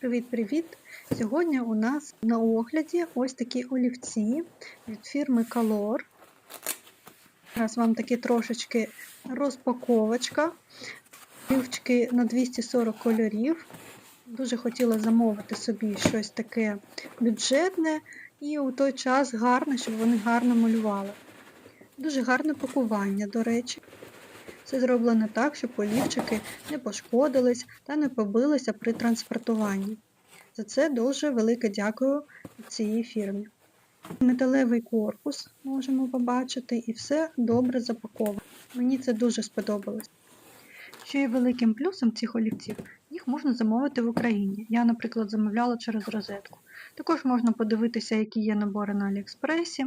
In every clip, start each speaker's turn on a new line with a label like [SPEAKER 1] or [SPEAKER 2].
[SPEAKER 1] Привіт-привіт! Сьогодні у нас на огляді ось такі олівці від фірми Color. Зараз вам такі трошечки розпаковочка. Олівчики на 240 кольорів. Дуже хотіла замовити собі щось таке бюджетне і у той час гарне, щоб вони гарно малювали. Дуже гарне пакування, до речі. Це зроблено так, щоб олівчики не пошкодились та не побилися при транспортуванні. За це дуже велике дякую цій фірмі. Металевий корпус можемо побачити, і все добре запаковано. Мені це дуже сподобалось. Що є великим плюсом цих олівців, їх можна замовити в Україні. Я, наприклад, замовляла через розетку. Також можна подивитися, які є набори на Аліекспресі.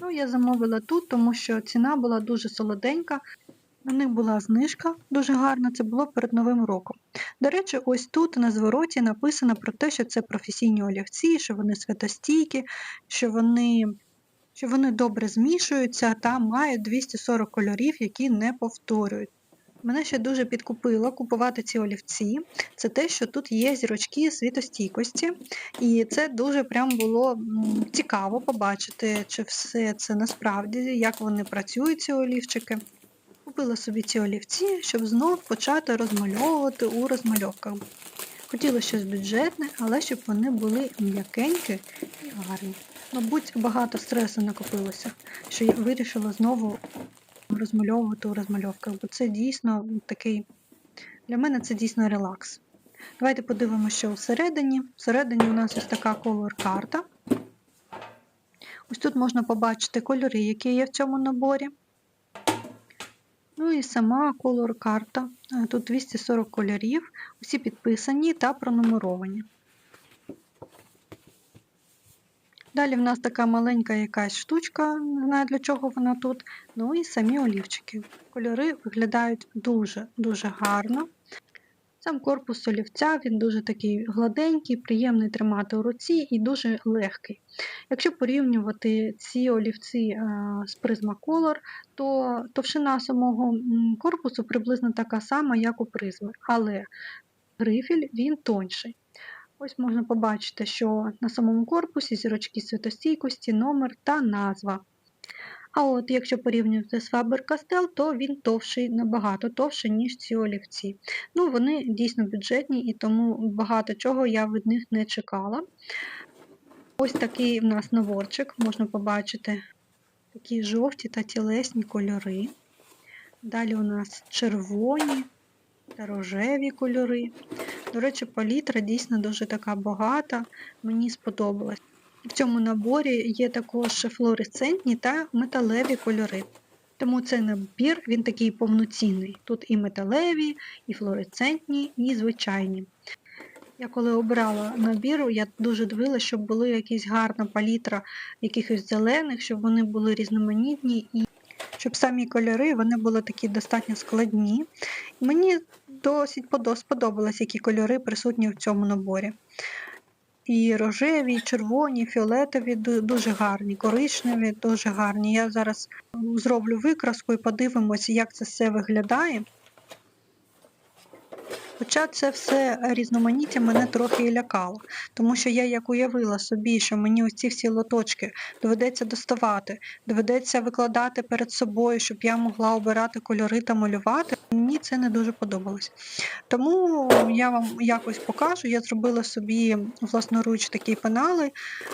[SPEAKER 1] Ну, я замовила тут, тому що ціна була дуже солоденька. У них була знижка дуже гарна, це було перед Новим роком. До речі, ось тут на звороті написано про те, що це професійні олівці, що вони святостійкі, що вони що вони добре змішуються та мають 240 кольорів, які не повторюють. Мене ще дуже підкупило купувати ці олівці. Це те, що тут є зірочки світостійкості, і це дуже прям було цікаво побачити, чи все це насправді, як вони працюють, ці олівчики. Купила собі ці олівці, щоб знов почати розмальовувати у розмальовках. Хотіла щось бюджетне, але щоб вони були м'якенькі і гарні. Мабуть, багато стресу накопилося, що я вирішила знову розмальовувати у розмальовках, бо це дійсно такий, для мене це дійсно релакс. Давайте подивимося, що всередині. Всередині у нас ось така колор-карта. Ось тут можна побачити кольори, які є в цьому наборі. Ну і сама колор-карта. Тут 240 кольорів, усі підписані та пронумеровані. Далі в нас така маленька якась штучка, не знаю для чого вона тут. Ну і самі олівчики. Кольори виглядають дуже-дуже гарно. Сам корпус олівця, він дуже такий гладенький, приємний тримати у руці і дуже легкий. Якщо порівнювати ці олівці з Prismacolor, то товщина самого корпусу приблизно така сама, як у призми, але грифель він тонший. Ось можна побачити, що на самому корпусі зірочки святостійкості, номер та назва. А от якщо порівнювати з Faber-Castell, то він товший, набагато товший, ніж ці олівці. Ну, Вони дійсно бюджетні і тому багато чого я від них не чекала. Ось такий в нас наборчик, можна побачити такі жовті та тілесні кольори. Далі у нас червоні та рожеві кольори. До речі, палітра дійсно дуже така багата, мені сподобалась. В цьому наборі є також флуоресцентні та металеві кольори. Тому цей набір він такий повноцінний. Тут і металеві, і флуоресцентні, і звичайні. Я коли обрала набір, я дуже дивилася, щоб була якась гарна палітра якихось зелених, щоб вони були різноманітні і щоб самі кольори вони були такі достатньо складні. Мені досить сподобалось, які кольори присутні в цьому наборі. І рожеві, і червоні, і фіолетові дуже гарні, коричневі, дуже гарні. Я зараз зроблю викраску і подивимося, як це все виглядає. Хоча це все різноманіття мене трохи і лякало, тому що я як уявила собі, що мені ось ці всі лоточки доведеться доставати, доведеться викладати перед собою, щоб я могла обирати кольори та малювати, мені це не дуже подобалось. Тому я вам якось покажу, я зробила собі власноруч такі пенали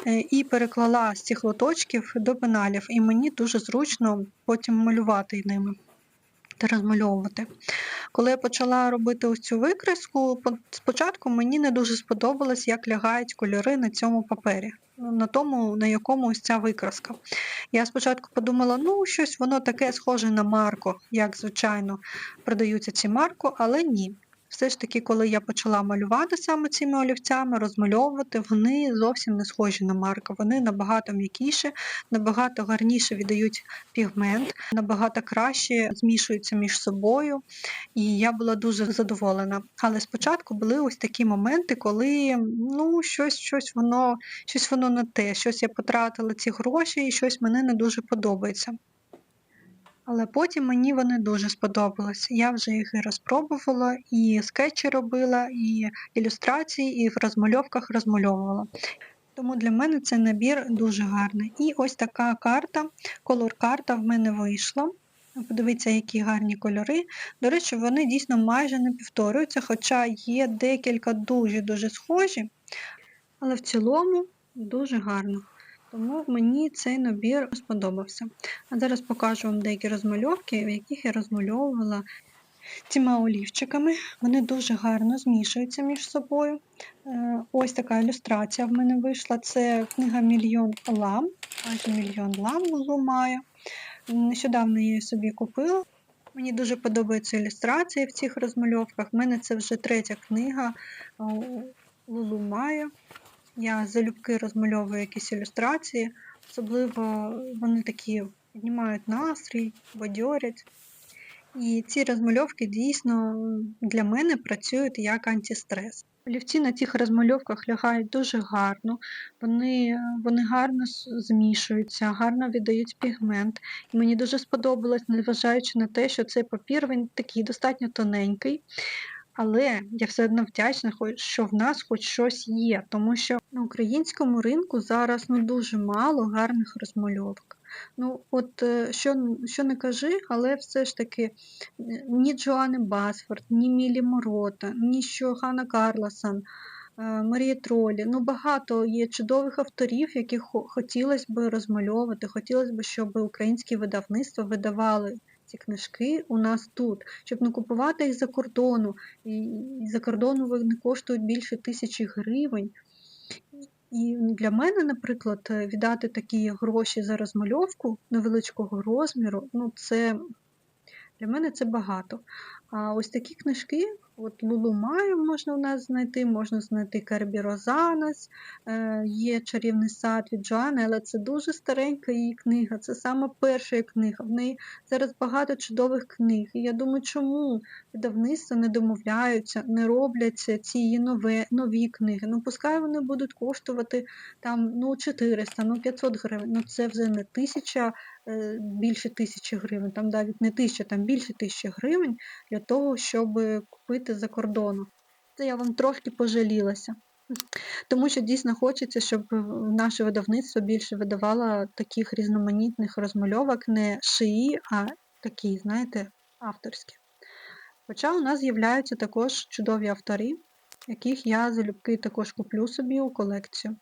[SPEAKER 1] е, і переклала з цих лоточків до пеналів, і мені дуже зручно потім малювати ними та розмальовувати. Коли я почала робити ось цю викреску, спочатку мені не дуже сподобалось, як лягають кольори на цьому папері, на тому, на якому ось ця викраска. Я спочатку подумала, ну, щось воно таке схоже на марко, як, звичайно, продаються ці марко, але ні. Все ж таки, коли я почала малювати саме цими олівцями, розмальовувати, вони зовсім не схожі на марка. Вони набагато м'якіші, набагато гарніше віддають пігмент, набагато краще змішуються між собою. І я була дуже задоволена. Але спочатку були ось такі моменти, коли ну, щось щось воно щось воно не те, щось я потратила ці гроші і щось мені не дуже подобається. Але потім мені вони дуже сподобались. Я вже їх і розпробувала, і скетчі робила, і ілюстрації, і в розмальовках розмальовувала. Тому для мене цей набір дуже гарний. І ось така карта, колор-карта в мене вийшла. Подивіться, які гарні кольори. До речі, вони дійсно майже не повторюються, хоча є декілька дуже-дуже схожі, але в цілому дуже гарно. Тому мені цей набір сподобався. А зараз покажу вам деякі розмальовки, в яких я розмальовувала цими олівчиками. Вони дуже гарно змішуються між собою. Е, Ось така ілюстрація в мене вийшла. Це книга Мільйон лам, майже мільйон лам лумає. Нещодавно я її собі купила. Мені дуже подобаються ілюстрації в цих розмальовках. У мене це вже третя книга Лулу Маю. Я залюбки розмальовую якісь ілюстрації, особливо вони такі піднімають настрій, бадьорять. І ці розмальовки дійсно для мене працюють як антистрес. Олівці на цих розмальовках лягають дуже гарно, вони вони гарно змішуються, гарно віддають пігмент. І мені дуже сподобалось, незважаючи на те, що цей папір він такий достатньо тоненький. Але я все одно вдячна, що в нас хоч щось є, тому що на українському ринку зараз ну, дуже мало гарних розмальовок. Ну, от е, що що не кажи, але все ж таки ні Джоанни Басфорд, ні Мілі Морота, ні Шохана Карлсон, е, Марія Тролі. Ну, багато є чудових авторів, яких хотілося б розмальовувати, хотілося б, щоб українські видавництва видавали ці книжки у нас тут, щоб не купувати їх за кордону. І за кордону вони коштують більше тисячі гривень. І для мене, наприклад, віддати такі гроші за розмальовку невеличкого розміру, ну це для мене це багато. А ось такі книжки, от Лулу Маю можна у нас знайти, можна знайти Кербі Розанес, е, є чарівний сад від Джоани, але це дуже старенька її книга, це саме перша книга. В неї зараз багато чудових книг. І я думаю, чому видавництва не домовляються, не робляться ці її нові, нові книги. Ну, пускай вони будуть коштувати там ну, 400, ну 500 гривень. Ну це вже не тисяча, більше тисячі гривень, там навіть не тисяча, там більше тисячі гривень для того, щоб купити за кордону. Це я вам трошки пожалілася. Тому що дійсно хочеться, щоб наше видавництво більше видавало таких різноманітних розмальовок, не шиї, а такі, знаєте, авторські. Хоча у нас з'являються також чудові автори, яких я залюбки також куплю собі у колекцію.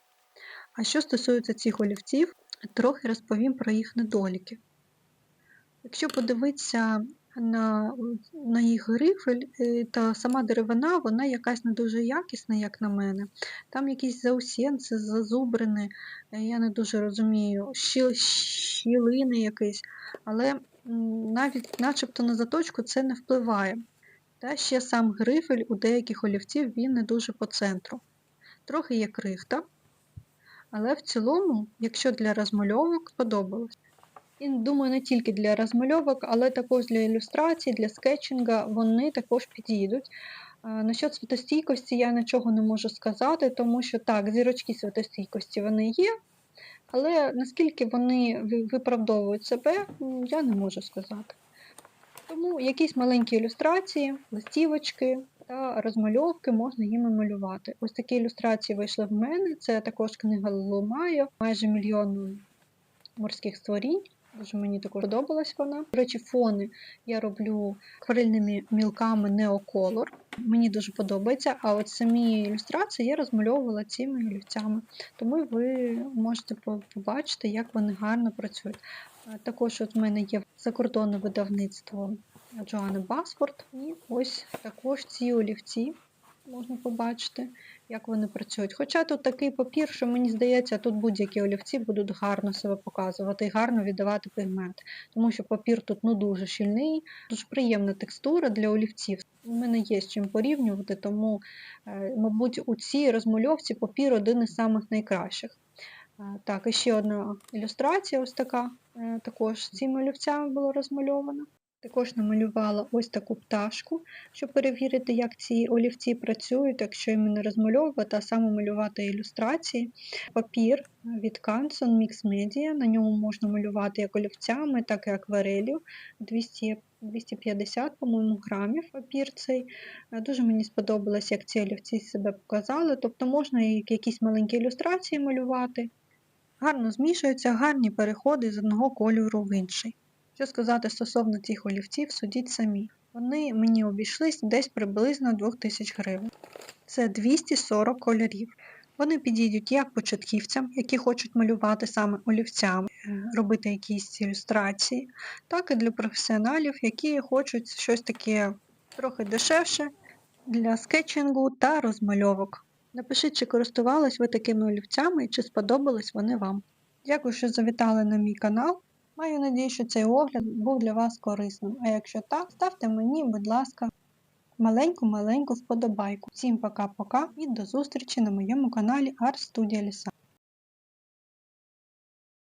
[SPEAKER 1] А що стосується цих олівців, трохи розповім про їх недоліки. Якщо подивитися на на їх грифель, е, та сама деревина, вона якась не дуже якісна, як на мене. Там якісь заусенці, зазубрини, е, я не дуже розумію, щілини якісь, але навіть начебто на заточку це не впливає. Та ще сам грифель у деяких олівців він не дуже по центру. Трохи є крихта, але в цілому, якщо для розмальовок, сподобалось. І думаю, не тільки для розмальовок, але також для ілюстрацій, для скетчинга вони також підійдуть. Насчет світостійкості я нічого не можу сказати, тому що так, зірочки світостійкості вони є, але наскільки вони виправдовують себе, я не можу сказати. Тому якісь маленькі ілюстрації, листівочки та розмальовки можна їми малювати. Ось такі ілюстрації вийшли в мене. Це також книга Лумаю, майже мільйон морських створінь. Дуже мені також подобалась вона. До речі, фони я роблю акварельними мілками Neocolor. Мені дуже подобається. А от самі ілюстрації я розмальовувала цими олівцями. Тому ви можете побачити, як вони гарно працюють. Також от в мене є закордонне видавництво Джоанни Басфорд. І ось також ці олівці можна побачити, як вони працюють. Хоча тут такий папір, що мені здається, тут будь-які олівці будуть гарно себе показувати і гарно віддавати пігмент. Тому що папір тут ну, дуже щільний, дуже приємна текстура для олівців. У мене є з чим порівнювати, тому, е, мабуть, у цій розмальовці папір один із самих найкращих. Е, так, і ще одна ілюстрація, ось така, е, також цими олівцями була розмальована. Також намалювала ось таку пташку, щоб перевірити, як ці олівці працюють, якщо їм не розмальовувати, а саме малювати ілюстрації. Папір від Canson Mix Media. На ньому можна малювати як олівцями, так і акварелью. 200 250, по-моєму, грамів папір цей. Дуже мені сподобалось, як ці олівці себе показали. Тобто можна якісь маленькі ілюстрації малювати. Гарно змішуються, гарні переходи з одного кольору в інший. Що сказати стосовно цих олівців, судіть самі. Вони мені обійшлись десь приблизно 2000 гривень. Це 240 кольорів. Вони підійдуть як початківцям, які хочуть малювати саме олівцями, е, робити якісь ілюстрації, так і для професіоналів, які хочуть щось таке трохи дешевше для скетчингу та розмальовок. Напишіть, чи користувались ви такими олівцями і чи сподобались вони вам. Дякую, що завітали на мій канал. Маю надію, що цей огляд був для вас корисним. А якщо так, ставте мені, будь ласка, маленьку-маленьку вподобайку. Всім пока-пока і до зустрічі на моєму каналі Art Studio Ліса.